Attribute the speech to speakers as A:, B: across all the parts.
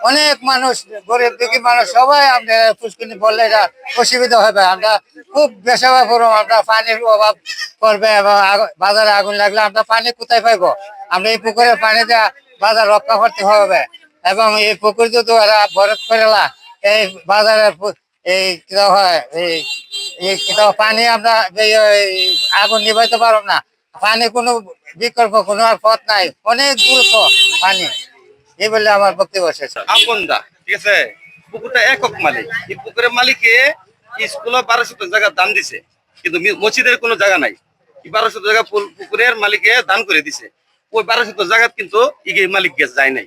A: অনেক মানুষ গরিব দুঃখী মানুষ সবাই আমরা পুষ্কিনি বললে এটা অসুবিধা হবে আমরা খুব বেসাবা করব আমরা পানির অভাব করবে এবং বাজারে আগুন লাগলে আমরা পানি কোথায় পাইবো আমরা এই পুকুরের পানি দেওয়া বাজার রক্ষা করতে হবে এবং এই যদি ওরা বরফ করেলা এই বাজারের পু- এই হয়, এই পানি আমরা আগুন নিভাইতে পারব না। পানি কোনো বিকল্প, কোনো আর পথ নাই, অনেক গুরুত্ব পানি। এই বলে আমার বক্তব্য শেষ।
B: আপনদা ঠিক আছে? পুকুরটা একক মালিক। এই পুকুরের মালিকে স্কুলে বারোশো জায়গা দান দিছে, কিন্তু মসজিদের কোনো জায়গা নাই। বারোশো জায়গা পুকুরের মালিকে দান করে দিছে। ওই বারোশো জায়গা কিন্তু ইগে মালিক যায় নাই।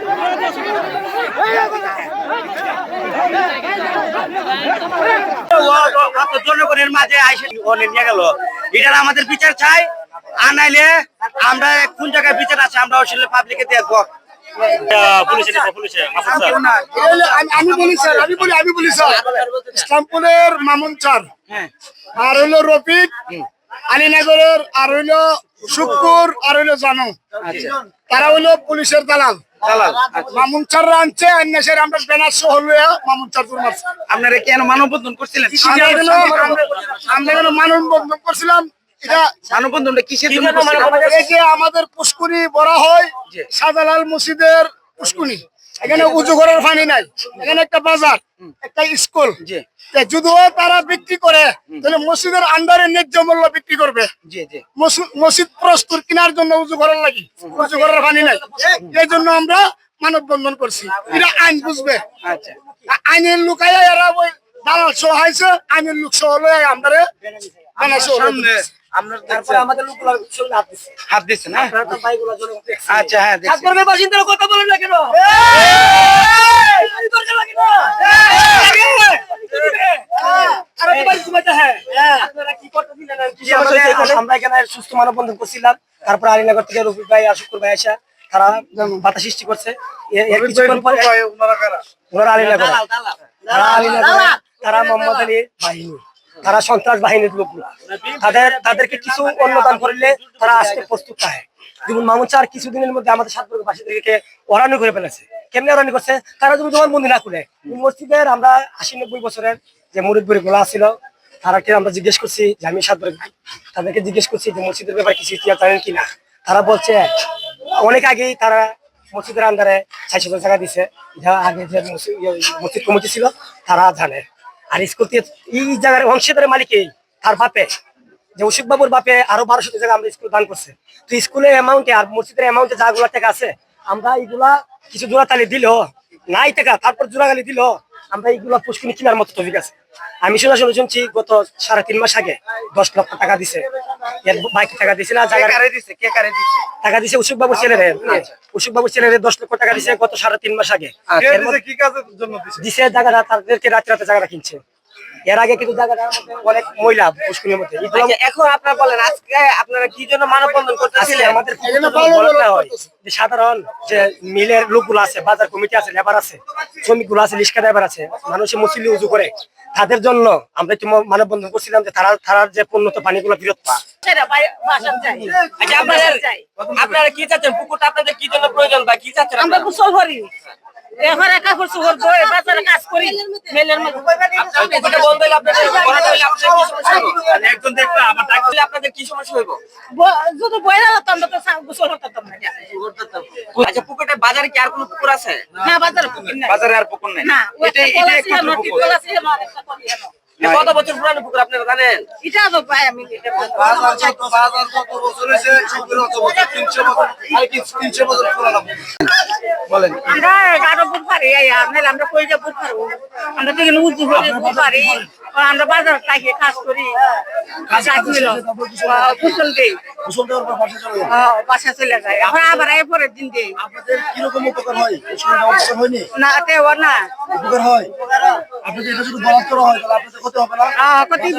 C: জনগণের মাঝে আইসে নিয়ে গেল এটার আমাদের বিচার চাই আর নাইলে আমরা কোন জায়গায় বিচার আছে আমরা আসলে পাবলিকে দেখব
D: আমি- আমি বলি স্যার আমি বলি আমি বলি স্যার ইসলামপুরের মামুন চার আর হইল রফিক আলীনগরের আর হইল শুক্কুর আর হইল জানো। তারা হইল পুলিশের দালাল। মামুন চার আনছে আন্যাসের আমরা ব্যানার সহ লইয়া মামুন চার দূর মারছে
C: আপনারা কেন মানববন্ধন করছিলেন?
D: আমরা মানববন্ধন করছিলাম?
C: মানববন্ধনটা কিসের জন্য?
D: আমাদের পুষ্কুনি বড় হয় সাদালাল মুসিদের পুষ্কুনি এখানে উঁচু করার পানি নাই। এখানে একটা বাজার একটা স্কুল। যদিও তারা বিক্রি করে তাহলে মসজিদের আন্ডারে ন্যায্য মূল্য বিক্রি করবে। মসজিদ প্রস্তুর কেনার জন্য উঁচু করার লাগি। উঁচু করার পানি নাই। এই জন্য আমরা মানববন্ধন করছি। এটা আইন বুঝবে।
C: আচ্ছা।
D: আইনের লুকাইয়া এরা ওই দালাল সহ হাইছে আইনের লোক সহ লয়ে আমরা বানাইছে
B: সামনে আমরা দেখছি
C: আমাদের লোকগুলো হাত দিচ্ছে না? আচ্ছা হ্যাঁ
D: বাসিন্দারা কথা বলেন না কেন?
C: আমরা এখানে সুস্থ মানববন্ধন করছিলাম। তারপর আলীনগর থেকে রফিক ভাই আর শুক্র ভাই আসা তারা বাধা সৃষ্টি করছে। ওনারা আলীনগর। তারা মোহাম্মদ আলী বাহিনী তারা সন্ত্রাস বাহিনীর লোকগুলা। তাদের তাদেরকে কিছু অনুদান করলে তারা আসতে প্রস্তুত থাকে। যেমন মামুন চার কিছুদিনের মধ্যে আমাদের সাতবর্গ বাসীদেরকে ওরানি করে ফেলেছে। কেমনে ওরানি করছে? তারা যদি তোমার মন্দির না খুলে মসজিদের আমরা আশি নব্বই বছরের যে মুরিদপুরি গোলা ছিল তারাকে আমরা জিজ্ঞেস করছি যে আমি সাতবর্গ তাদেরকে জিজ্ঞেস করছি যে মসজিদের ব্যাপারে কিছু ইতিহাস জানেন কিনা তারা বলছে অনেক আগেই তারা মসজিদের আন্ডারে চারশো টাকা দিছে। যা আগে যে মসজিদ ইয়ে, মসজিদ কমিটি ছিল তারা জানে। আর স্কুল এই জায়গার অংশীদারের মালিক এই, তার বাপে। যে অশোক বাবুর বাপে আরও বারোশো জায়গা আমরা স্কুল দান করছে। তো স্কুলের অ্যামাউন্টে আর মসজিদের অ্যামাউন্টে যাগুলো টাকা আছে, আমরা এইগুলা কিছু জোড়াতালি দিল নাই টাকা, তারপর জোড়াগালি দিল আমরা এইগুলা পুষ্কিনি কেনার মতো টপিক আছে। আমি শোনা শুনে শুনছি গত সাড়ে তিন মাস আগে দশ লক্ষ টাকা দিছে। এর বাকি টাকা দিছে না টাকা দিছে অশোক বাবুর ছেলেরে অশোক বাবুর ছেলেরে দশ লক্ষ টাকা দিছে গত সাড়ে তিন মাস আগে। মধ্যে
B: দিছে কি কাজের জন্য দিছে?
C: দিছে জায়গাটা তাদেরকে রাতে রাতে জায়গাটা কিনছে। এর আগে কিন্তু অনেক মহিলা মধ্যে।
E: আচ্ছা, এখন আপনারা বলেন আজকে আপনারা কি জন্য মানববন্ধন করতেছিলেন?
C: আমাদের হয় যে সাধারণ যে মিলের লোকগুলো আছে বাজার কমিটি আছে লেবার আছে শ্রমিকগুলো আছে রিক্সা ড্রাইভার আছে মানুষের মুসলিম উজু করে। তাদের জন্য আমরা একটু মানববন্ধন করছিলাম যে তারা তারার যে উন্নত পানিগুলো গুলো পা
E: আচ্ছা, আপনারা আপনারা কি চাচ্ছেন? পুকুরটা আপনাদের কি জন্য প্রয়োজন বা কি চাচ্ছেন
F: আমরা? গোসল করি। এবারে কাপড় চোপড় ধোয় বাজারে কাজ করি। মেলের মধ্যে।
E: বন্ধ কি সমস্যা? হইব
B: একজন দেখবে আমার ডাক
E: কি সমস্যা হইব?
F: ব- যদি বইরা তো গোসল করতাম না
E: আচ্ছা পুকুরটা বাজারে কি আর কোনো পুকুর আছে?
F: না বাজারে পুকুর নাই।
B: বাজারে আর পুকুর নাই।
F: না
B: এটা
F: একটা
B: এটা পুকুর।
F: আছে, একটা আছে।
E: কত বছর পুরানো পুকুর আপনারা জানেন?
F: এটা তো পাই আমি এটা
B: বাজার কত বাজার কত বছর হয়েছে পুকুরে বছর তিনশো বছর তিনশো বছর পুরানো
G: বলেন।
F: আমরা গাড়ো পারি আমরা কই যা পারব আমরা তো পারি আর আমরা বাজার থাকি কাজ করি। ফসল দিই
G: ফসল দেওয়ার পর বাসা চলে যায়
F: বাসা চলে যায়। এখন আবার এই পরের দিন দিই
G: আপনাদের কীরকম উপকার হয়? উপকার হয়নি।
F: না তে ওর না।
G: উপকার হয়? আপনি এটা শুধু বরাদ করা হয় তাহলে ক্ষতি